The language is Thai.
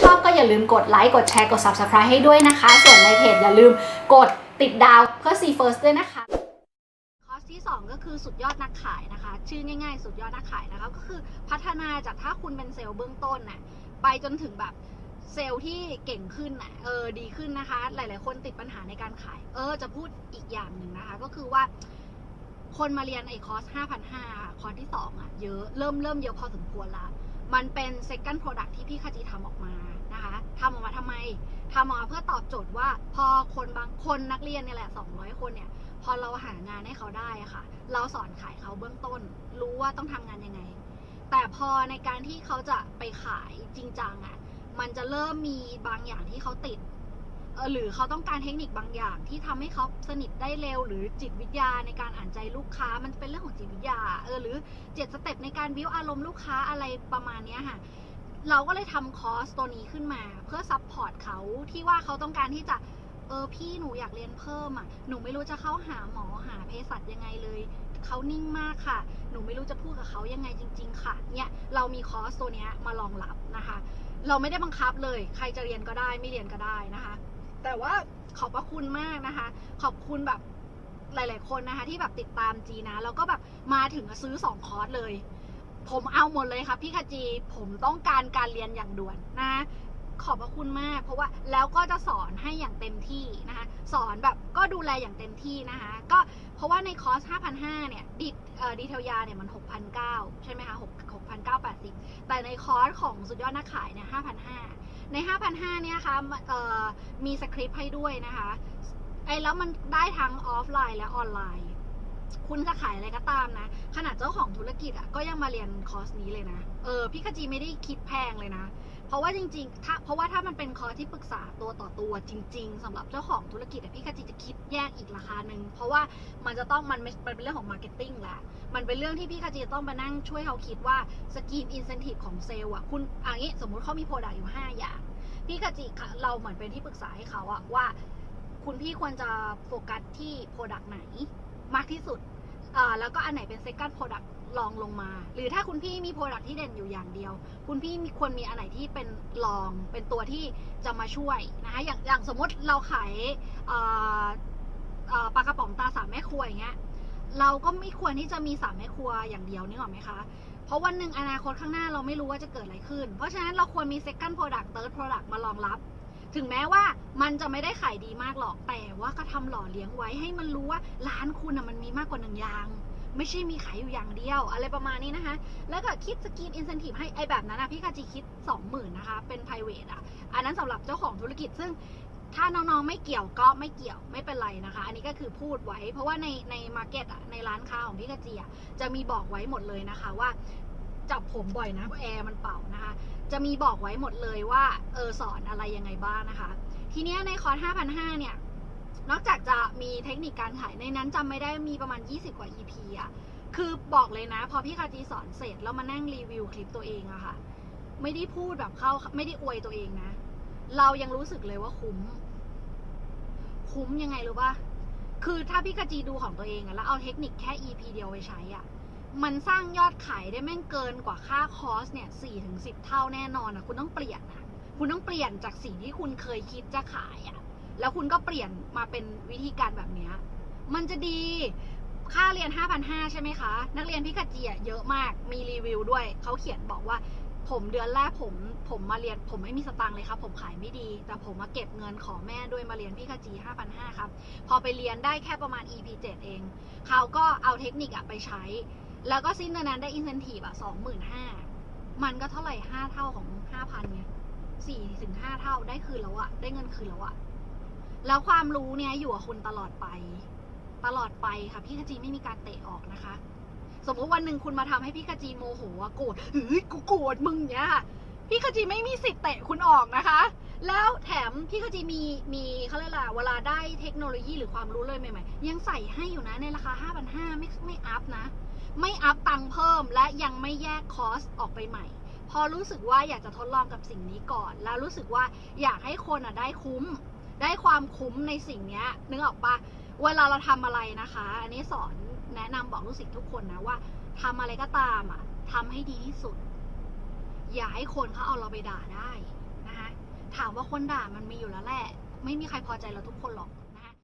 ชอบก็อย่าลืมกดไลค์กดแชร์กด subscribe ให้ด้วยนะคะ ส่วนในเพจอย่าลืมกดติดดาวเพื่อ see first ด้วยนะคะคอร์สที่ 2 ก็คือสุดยอดนักขายนะคะ ชื่อง่ายๆ สุดยอดนักขายนะคะก็คือพัฒนาจากถ้าคุณเป็นเซลล์เบื้องต้นน่ะไปจนถึงแบบเซลล์ที่เก่งขึ้นน่ะเออดีขึ้นนะคะ หลายๆ คนติดปัญหาในการขาย เออจะพูดอีกอย่างหนึ่งนะคะ ก็คือว่า คนมาเรียนไอ้คอร์ส5,500คอร์สที่2อะเยอะเริ่มเริ่มเยอะพอสมควรละ มันเป็น second product ที่พี่คจิทำออกมานะคะทำออกมาทำไมทำออกมาเพื่อตอบโจทย์ว่าพอคนบางคนนักเรียนเนี่ยแหละ 200 คนเนี่ย พอเราหางานให้เขาได้ค่ะ เราสอนขายเขาเบื้องต้น รู้ว่าต้องทำงานยังไง แต่พอในการที่เขาจะไปขายจริงจังอะ มันจะเริ่มมีบางอย่างที่เขาติด เออหรือเขาต้องการเทคนิคบางอย่าง ที่ทำให้เขาสนิทได้เร็ว หรือจิตวิทยาในการอ่านใจลูกค้ามันเป็นเรื่องของจิตวิทยาเออหรือเจ็ดสเต็ปในการวิวอารมณ์ลูกค้าอะไรประมาณเนี้ค่ะเราก็เลยทำคอร์สตัวนี้ขึ้นมาเพื่อซัพพอร์ตเขาที่ว่าเขาต้องการที่จะเออพี่หนูอยากเรียนเพิ่มอะหนูไม่รู้จะเข้าหาหมอหาเภสัชยังไงเลยเขานิ่งมากค่ะ หนูไม่รู้จะพูดกับเขายังไงจริง ๆ ค่ะ เนี่ยเรามีคอร์สตัวนี้มารองรับนะคะ เราไม่ได้บังคับเลย ใครจะเรียนก็ได้ไม่เรียนก็ได้นะคะ แต่ว่าขอบพระคุณมากนะคะ ขอบคุณแบบหลาย ๆ คนนะคะ ที่แบบติดตามจีนะ แล้วก็แบบมาถึงซื้อสองคอร์สเลย ผมเอาหมดเลยค่ะพี่ขจีผมต้องการการเรียนอย่างด่วนนะขอบพระคุณมาก เพราะว่าแล้วก็จะสอนให้อย่างเต็มที่นะคะ สอนแบบก็ดูแลอย่างเต็มที่นะคะ ก็เพราะว่าในคอร์ส 5,500 เนี่ยดีเอ่อดีเทลยาเนี่ยมัน 6,900 ใช่ไหมคะ6 6,980 แต่ในคอร์สของสุดยอดนักขายเนี่ย5,500 ใน 5,500เนี่ยค่ะเอ่อมีสคริปต์ให้ด้วยนะคะไอ้แล้วมันได้ทั้งออฟไลน์และออนไลน์ คุณจะขายอะไรก็ตามนะ ขนาดเจ้าของธุรกิจอะก็ยังมาเรียนคอร์สนี้เลยนะ เออพี่ขจีไม่ได้คิดแพงเลยนะ เพราะว่าจริงๆ ถ้า เพราะว่าถ้ามันเป็นคอร์สที่ปรึกษาตัวต่อตัวจริง ๆสำหรับเจ้าของธุรกิจอะพี่กจิจะคิดแยกอีกราคาหนึ่ง เพราะว่ามันจะต้องมันไม่มันเป็นเรื่องของมาร์เก็ตติ้งแหละ มันเป็นเรื่องที่พี่กจิจะต้องมานั่งช่วยเขาคิดว่าสกีมอินเซนティブของเซลล์อะคุณอันนี้สมมุติเขามีโปรดักต์อยู่ 5 อย่าง พี่กจิค่ะเราเหมือนเป็นที่ปรึกษาให้เขาอะว่า คุณพี่ควรจะโฟกัสที่โปรดักต์ไหนมากที่สุด อ่าแล้วก็อันไหนเป็น second product ลองลงมา หรือถ้าคุณพี่มี product ที่เด่นอยู่อย่างเดียว คุณพี่มีควรมีอันไหนที่เป็นลองเป็นตัวที่จะมาช่วยนะคะอย่างอย่างสมมติเราขายปลากระป๋องตาสามแม่ครัวอย่างเงี้ยเราก็ไม่ควรที่จะมีสามแม่ครัวอย่างเดียวนี่หรอกไหมคะ เพราะวันหนึ่งอนาคตข้างหน้าเราไม่รู้ว่าจะเกิดอะไรขึ้น เพราะฉะนั้นเราควรมี second product third product มารองรับ ถึงแม้ว่ามันจะไม่ได้ขายดีมากหรอก แต่ว่าก็ทำหล่อเลี้ยงไว้ให้มันรู้ว่าร้านคุณอะมันมีมากกว่าหนึ่งอย่าง ไม่ใช่มีขายอยู่อย่างเดียว อะไรประมาณนี้นะคะ แล้วก็คิดสกีมอินเซนティブให้ไอแบบนั้นนะพี่คาจีคิด 20,000นะคะ เป็น p r i v a t อ่ะ อันนั้นสำหรับเจ้าของธุรกิจซึ่ง ถ้าน้องๆไม่เกี่ยวก็ไม่เกี่ยวไม่เป็นไรนะคะ อันนี้ก็คือพูดไว้ เพราะว่าในในมาร์เก็ตอ่ะในร้านค้าของพี่กาจีอ่ะจะมีบอกไว้หมดเลยนะคะว่า จับผมบ่อยนะแอร์มันเป่านะคะ จะมีบอกไว้หมดเลยว่าเออสอนอะไรยังไงบ้างนะคะ ทีเนี้ยในคอร์ส5,500 เนี่ย นอกจากจะมีเทคนิคการขายในนั้นจำไม่ได้มีประมาณ 20 กว่า EP อะ คือบอกเลยนะ พอพี่คาจีสอนเสร็จแล้วมานั่งรีวิวคลิปตัวเองอะค่ะ ไม่ได้พูดแบบเข้าไม่ได้อวยตัวเองนะ เรายังรู้สึกเลยว่าคุ้ม คุ้มยังไงรู้ป่ะคือถ้าพี่กาจีดูของตัวเองอะแล้วเอาเทคนิคแค่ EP เดียวไปใช้อะมันสร้างยอดขายได้แม่งเกินกว่าค่าคอร์สเนี่ยสี่ถึงสิบเท่าแน่นอนอะคุณต้องเปลี่ยนอะคุณต้องเปลี่ยนจากสิ่งที่คุณเคยคิดจะขายอะ แล้วคุณก็เปลี่ยนมาเป็นวิธีการแบบเนี้ย มันจะดี ค่าเรียน 5,500 ใช่ไหมคะ นักเรียนพิกัดจีอะเยอะมาก มีรีวิวด้วย เขาเขียนบอกว่า ผมเดือนแรกผมผมมาเรียน ผมไม่มีสตังค์เลยครับ ผมขายไม่ดี แต่ผมมาเก็บเงินขอแม่ด้วยมาเรียนพิกัดจี5,500 ครับ พอไปเรียนได้แค่ประมาณ EP 7 เอง เขาก็เอาเทคนิคอะไปใช้ แล้วก็สิ้นเดือนนั้นได้อินเซนティブอะ25,000มันก็เท่าไหร่ 5 เท่าของ 5,000ไง4ถึง5เท่าได้คืนแล้วอะได้เงินคืนแล้วอะ แล้วความรู้เนี่ยอยู่กับคุณตลอดไป ตลอดไปค่ะพี่กจีไม่มีการเตะออกนะคะ สมมติวันหนึ่งคุณมาทำให้พี่กจีโมโหโกรธเฮ้ยกูโกรธมึงเนี้ยค่ะพี่กจีไม่มีสิทธิ์เตะคุณออกนะคะ แล้วแถมพี่กจีมีมีเขาเรียกอะไรเวลาได้เทคโนโลยีหรือความรู้เลยใหม่ๆ ยังใส่ให้อยู่นะในราคา 5,500ไม่ไม่อัพนะ ไม่อัพตังค์เพิ่มและยังไม่แยกคอสออกไปใหม่ พอรู้สึกว่าอยากจะทดลองกับสิ่งนี้ก่อน แล้วรู้สึกว่าอยากให้คนอะได้คุ้ม ได้ความคุ้มในสิ่งเนี้ยนึกออกปะเวลาเราทำอะไรนะคะ อันนี้สอนแนะนำบอกลูกศิษย์ทุกคนนะว่าทำอะไรก็ตามอะทำให้ดีที่สุด อย่าให้คนเขาเอาเราไปด่าได้นะคะถามว่าคนด่ามันมีอยู่แล้วแหละ ไม่มีใครพอใจเราทุกคนหรอก